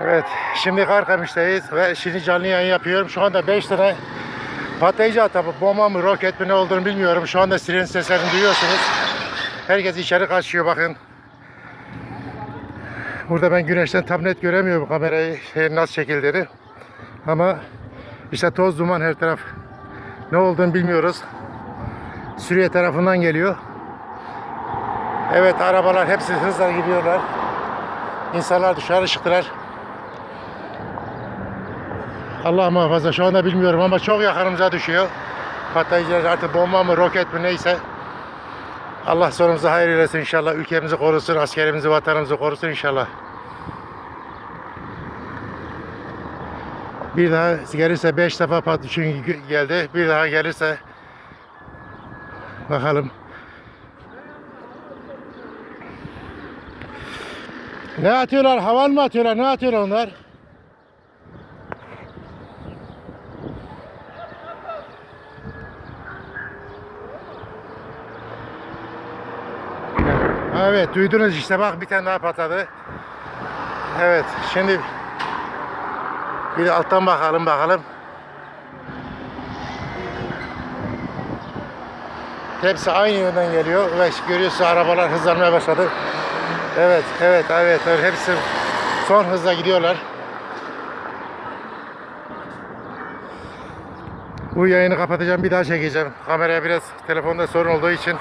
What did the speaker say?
Evet, şimdi Karkamış'tayız ve şimdi canlı yayın yapıyorum. Şu anda 5 tane patlayıcı atabı, bomba mı, roket mi ne olduğunu bilmiyorum. Şu anda siren seslerini duyuyorsunuz. Herkes içeri kaçıyor bakın. Burada ben güneşten tam net göremiyorum kamerayı şey, nasıl çekildiğini. Ama işte toz duman her taraf. Ne olduğunu bilmiyoruz. Suriye tarafından geliyor. Evet arabalar hepsi hızla gidiyorlar. İnsanlar dışarı çıktılar. Allah muhafaza şu anda bilmiyorum ama çok yakınımıza düşüyor. Patlayıcılar artık bomba mı roket mi neyse. Allah sonumuzu hayır eylesin inşallah. Ülkemizi korusun, askerimizi, vatanımızı korusun inşallah. Bir daha gelirse 5 defa pat çünkü geldi. Bir daha gelirse bakalım. Ne atıyorlar? Havan mı atıyorlar? Ne atıyorlar onlar? Evet duydunuz işte bak bir tane daha patladı. Evet şimdi bir alttan bakalım bakalım. Hepsi aynı yönden geliyor ve görüyorsunuz arabalar hızlanmaya başladı. Evet, evet, evet, evet. Hepsi son hızla gidiyorlar. Bu yayını kapatacağım, bir daha çekeceğim. Kameraya biraz telefonda sorun olduğu için